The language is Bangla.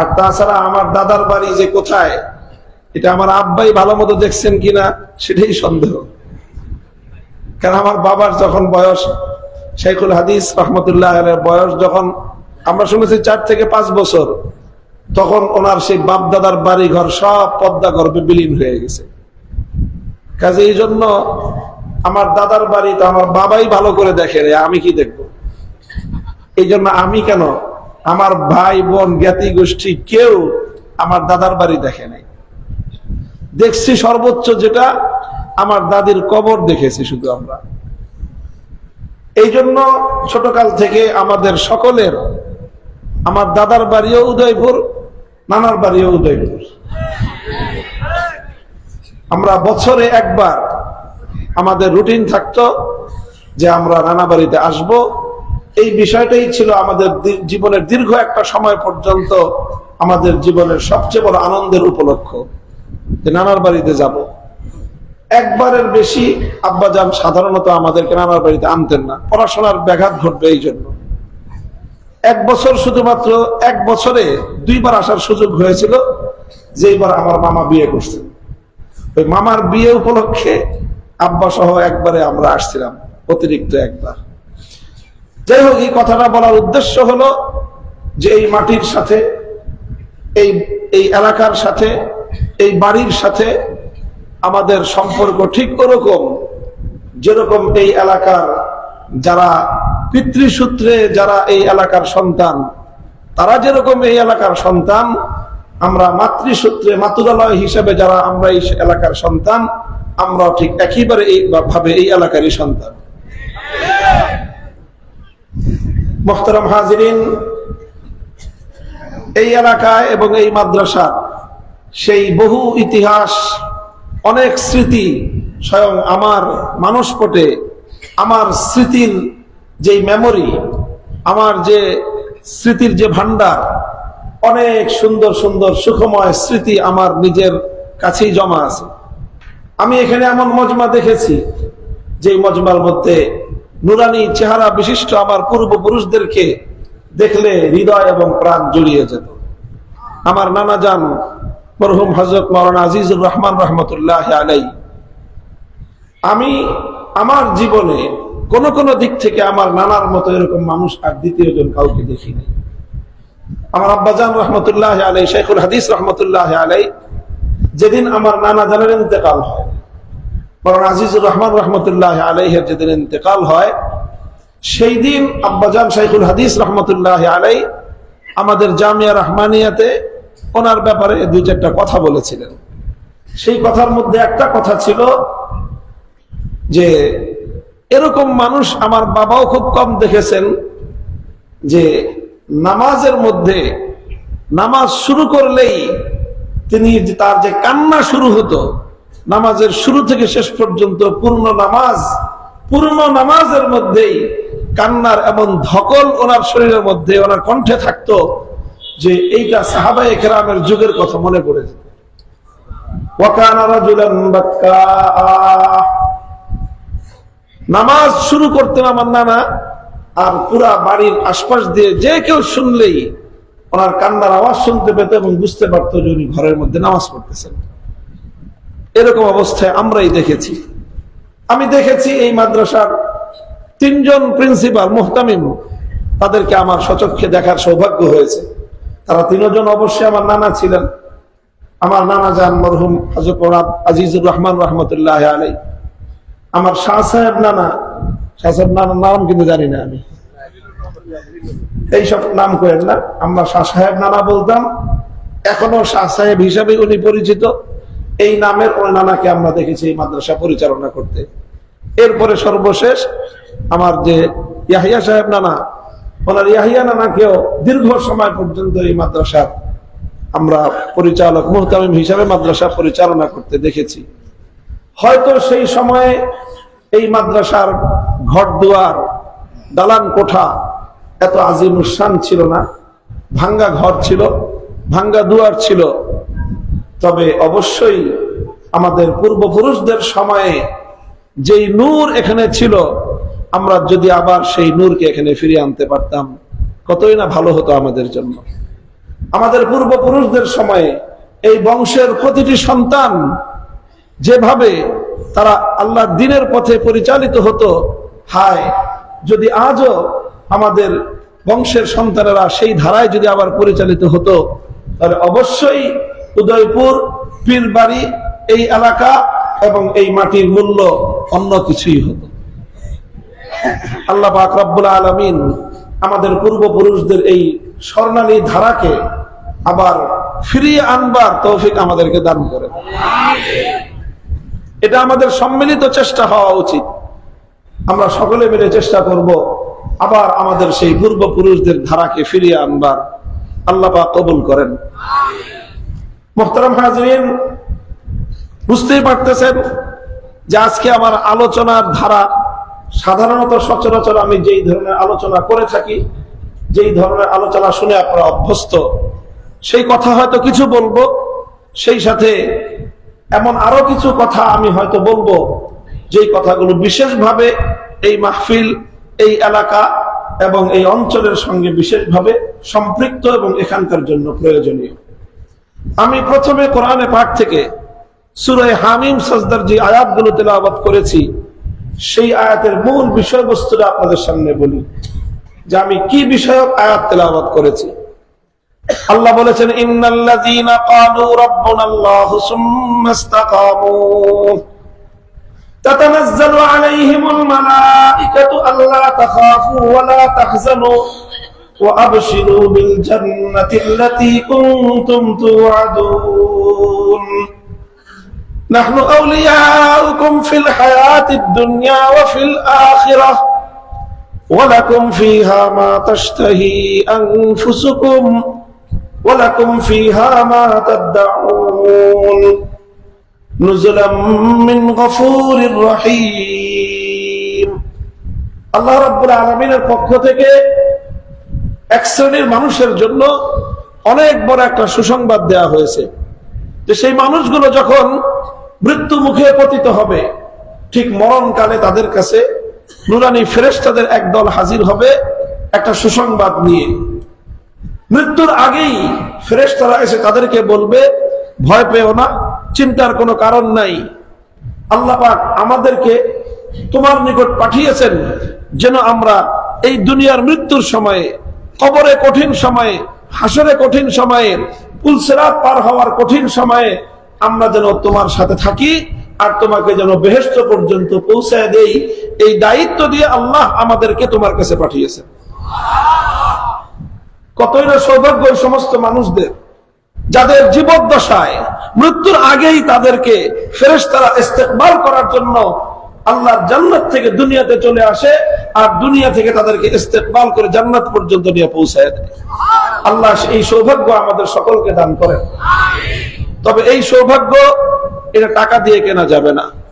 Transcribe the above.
আর তাছাড়া আমার দাদার বাড়ি যে কোথায়, এটা আমার আব্বাই ভালো মতো দেখছেন কিনা সেটাই সন্দেহ। কারণ আমার বাবার যখন বয়স শেখুল হাদিস রহমতুল্লাহ বয়স যখন, আমরা শুনেছি চার থেকে পাঁচ বছর, তখন ওনার সেই বাপ দাদার বাড়ি ঘর সব পদ্মা গর্ভে বিলীন হয়ে গেছে। কাজে এই জন্য আমার দাদার বাড়ি তো আমার বাবাই ভালো করে দেখে রে, আমি কি দেখব? এই জন্য আমি কেন আমার ভাই বোন জ্ঞাতি গোষ্ঠী কেউ আমার দাদার বাড়ি দেখে নাই। দেখছি সর্বোচ্চ যেটা, আমার দাদির কবর দেখেছি শুধু আমরা। এই জন্য ছোটকাল থেকে আমাদের সকলের, আমার দাদার বাড়িও উদয়পুর, নানার বাড়িও উদয়পুর। আমরা বছরে একবার আমাদের রুটিন থাকতো যে আমরা নানা বাড়িতে আসব এই বিষয়টাই ছিল আমাদের জীবনের দীর্ঘ একটা সময় পর্যন্ত আমাদের জীবনের সবচেয়ে বড় আনন্দের উপলক্ষ যে নানার বাড়িতে যাব। একবারের বেশি আব্বাজান সাধারণত আমাদেরকে নানার বাড়িতে আনতেন না। পড়াশোনার ব্যাঘাত ঘটবে এই জন্য। এক বছর শুধুমাত্র এক বছরে দুইবার আসার সুযোগ হয়েছিল যে এইবার আমার মামা বিয়ে করছেন ওই মামার বিয়ে উপলক্ষে আব্বা সহ একবারে আমরা আসছিলাম, অতিরিক্ত একবার। যাই হোক, এই কথাটা বলার উদ্দেশ্য হলো যে এই মাটির সাথে, এই এই এলাকার সাথে, এই বাড়ির সাথে আমাদের সম্পর্ক ঠিক ওরকম যেরকম এই এলাকার যারা পিতৃসূত্রে যারা এই এলাকার সন্তান, তারা যেরকম এই এলাকার সন্তান, আমরা মাতৃসূত্রে, মাতুরালয় হিসেবে যারা আমরা এই এলাকার সন্তান আমরা ঠিক একইবারে এই ভাবে এই এলাকারই সন্তান। মোহতারাম হাজিরিন, এই এলাকায় এবং এই মাদ্রাসার সেই বহু ইতিহাস, অনেক স্মৃতি স্বয়ং আমার মানসপটে আমার স্মৃতির যে মেমোরি আমার যে স্মৃতির যে ভান্ডার অনেক সুন্দর সুন্দর সুখময় স্মৃতি আমার নিজের কাছেই জমা আছে। আমি এখানে এমন মজমা দেখেছি যে মজমার মধ্যে নুরানি চেহারা বিশিষ্ট আমার পূর্বপুরুষদেরকে দেখলে হৃদয় এবং প্রাণ জড়িয়ে যেত। আমার নানা যান মরহুম হজরত মৌলানা আজিজুর রহমান রহমতুল্লাহ আলাই আমি আমার জীবনে কোন কোন দিক থেকে আমার নানার মতো এরকম মানুষ আর দ্বিতীয় জন কাউকে দেখিনি। আমার আব্বাজান রহমতুল্লাহ আলাই শেখুল হাদিস রহমতুল্লাহ আলাই যেদিন আমার নানা জানের ইন্তেকাল হয়। বরং আজিজুর রহমান রহমতুল্লাহ আলাইহের যেদিন ইন্তেকাল হয় সেই দিন আব্বাজান শাইখুল হাদিস রহমতুল্লাহ আলাই আমাদের জামিয়া রহমানিয়াতে ওনার ব্যাপারে দুই চারটা কথা বলেছিলেন। সেই কথার মধ্যে একটা কথা ছিল যে, এরকম মানুষ আমার বাবাও খুব কম দেখেছেন যে, নামাজের মধ্যে নামাজ শুরু করলেই তিনি তার যে কান্না শুরু হতো নামাজের শুরু থেকে শেষ পর্যন্ত পূর্ণ নামাজ, পূর্ণ নামাজের মধ্যেই কান্নার এমন ধকল ওনার শরীরের মধ্যে, ওনার কণ্ঠে থাকতো যে এইটা সাহাবাই কেরামের যুগের কথা মনে পড়ে যেত। নামাজ শুরু করতেন আমার নানা, আর পুরা বাড়ির আশপাশ দিয়ে যে কেউ শুনলেই ওনার কান্নার আওয়াজ শুনতে পেত এবং বুঝতে পারতো যে উনি ঘরের মধ্যে নামাজ পড়তেছেন এরকম অবস্থায় আমরাই দেখেছি। আমি দেখেছি এই মাদ্রাসার তিনজন প্রিন্সিপাল, মোহতামিম, তাদেরকে আমার সচক্ষে দেখার সৌভাগ্য হয়েছে। তারা তিনজন অবশ্যই আমার নানা ছিলেন। আমার নানা যান মরহুম আজিজুর রহমান রহমতুল্লাহ আলাই আমার শাহ সাহেব নানা, শাহ সাহেব নানার নাম কিন্তু জানি না আমি। এইসব নাম করেন না। আমরা শাহ সাহেব নানা বলতাম। এখনও শাহ সাহেব হিসাবে উনি পরিচিত। এই নামের ওই নানাকে আমরা দেখেছি এই মাদ্রাসা পরিচালনা করতে। এরপরে সর্বশেষ আমার যে ইয়াহিয়া সাহেব নানা, ওনার ইয়াহিয়া নানাকেও দীর্ঘ সময় পর্যন্ত এই মাদ্রাসার আমরা পরিচালক মুহতামিম হিসাবে মাদ্রাসা পরিচালনা করতে দেখেছি। হয়তো সেই সময়ে এই মাদ্রাসার ঘর দুয়ার, দালান কোঠা এত আজিম উসান ছিল না। ভাঙ্গা ঘর ছিল, ভাঙ্গা দুয়ার ছিল। তবে অবশ্যই আমাদের পূর্বপুরুষদের সময়ে যেই নূর এখানে ছিল, আমরা যদি আবার সেই নূরকে এখানে ফিরিয়ে আনতে পারতাম, কতই না ভালো হতো আমাদের জন্য। আমাদের পূর্বপুরুষদের সময়ে এই বংশের প্রতিটি সন্তান যেভাবে তারা আল্লাহ দিনের পথে পরিচালিত হতো, হায়, যদি আজও আমাদের বংশের সন্তানেরা সেই ধারায় যদি আবার পরিচালিত হতো, তাহলে অবশ্যই উদয়পুর, পীরবাড়ি, এই এলাকা এবং এই মাটির মূল্য অন্য কিছুই হতো। আল্লাহ পাক রব্বুল আলমিন আমাদের পূর্বপুরুষদের এই স্বর্ণালী ধারাকে আবার ফিরিয়ে আনবার তৌফিক আমাদেরকে দান করে এটা আমাদের সম্মিলিত চেষ্টা হওয়া উচিত। আমরা সকলে মিলে চেষ্টা করব আবার আমাদের সেই পূর্বপুরুষদের ধারাকে ফিরিয়ে আনবার। আল্লাহ পাক কবুল করেন। মোহতারাম হাজরিন, বুঝতেই পারতেছেন যে আজকে আমার আলোচনার ধারা সাধারণত সচরাচর আমি যেই ধরনের আলোচনা করে থাকি, যেই ধরনের আলোচনা শুনে আপনারা অভ্যস্ত, সেই কথা হয়তো কিছু বলব, সেই সাথে এমন আরও কিছু কথা আমি হয়তো বলব, যেই কথাগুলো বিশেষভাবে এই মাহফিল, এই এলাকা এবং এই অঞ্চলের সঙ্গে বিশেষভাবে সম্পৃক্ত এবং এখানকার জন্য প্রয়োজনীয়। আমি প্রথমে কোরআনে পাক থেকে সুরে হামিম সাজদার যে আয়াতগুলো তেলাবাদ করেছি, সেই আয়াতের মূল বিষয়বস্তুটা আপনাদের সামনে বলি, যে আমি কি বিষয়ক আয়াত তেলাবাদ করেছি। আল্লাহ বলেছেন, ইন্নাল্লাযীনা তাতানাজ্জালু আলাইহিমুল আল্লা তাখাফু তাহজানু। وأبشروا بالجنة التي كنتم توعدون نحن أولياؤكم في الحياة الدنيا وفي الآخرة ولكم فيها ما تشتهي أنفسكم ولكم فيها ما تدعون نزلا من غفور رحيم الله رب العالمين الفقه থেকে এক শ্রেণির মানুষের জন্য অনেক বড় একটা সুসংবাদ দেয়া হয়েছে যে সেই মানুষগুলো যখন মৃত্যু মুখে পতিত হবে, ঠিক মরণকালে তাদের কাছে নুরানি ফেরেশতাদের একদল হাজির হবে একটা সুসংবাদ নিয়ে। মৃত্যুর আগেই ফেরেশতারা এসে তাদেরকে বলবে, ভয় পেও না, চিন্তার কোনো কারণ নাই। আল্লাপাক আমাদেরকে তোমার নিকট পাঠিয়েছেন যেন আমরা এই দুনিয়ার মৃত্যুর সময়ে কবরে কঠিন সময়ে, হাসরে কঠিন সময়ে পুলসেরাত পার হওয়ার কঠিন সময়ে আমরা যেন তোমার সাথে থাকি আর তোমাকে যেন বেহেস্ত পর্যন্ত পৌঁছায় দেই, এই দায়িত্ব দিয়ে আল্লাহ আমাদেরকে তোমার কাছে পাঠিয়েছেন। কতই না সৌভাগ্য সমস্ত মানুষদের, যাদের জীবদ্দশায়, মৃত্যুর আগেই তাদেরকে ফেরেশতারা ইস্তেকবাল করার জন্য আল্লাহর জান্নাত থেকে দুনিয়াতে চলে আসে আর দুনিয়া থেকে তাদেরকে ইস্তেকবাল করে জান্নাত পর্যন্ত নিয়ে পৌঁছায় আল্লাহ এই সৌভাগ্য আমাদের সকলকে দান করেন। তবে এই সৌভাগ্য এটা টাকা দিয়ে কেনা যাবে না।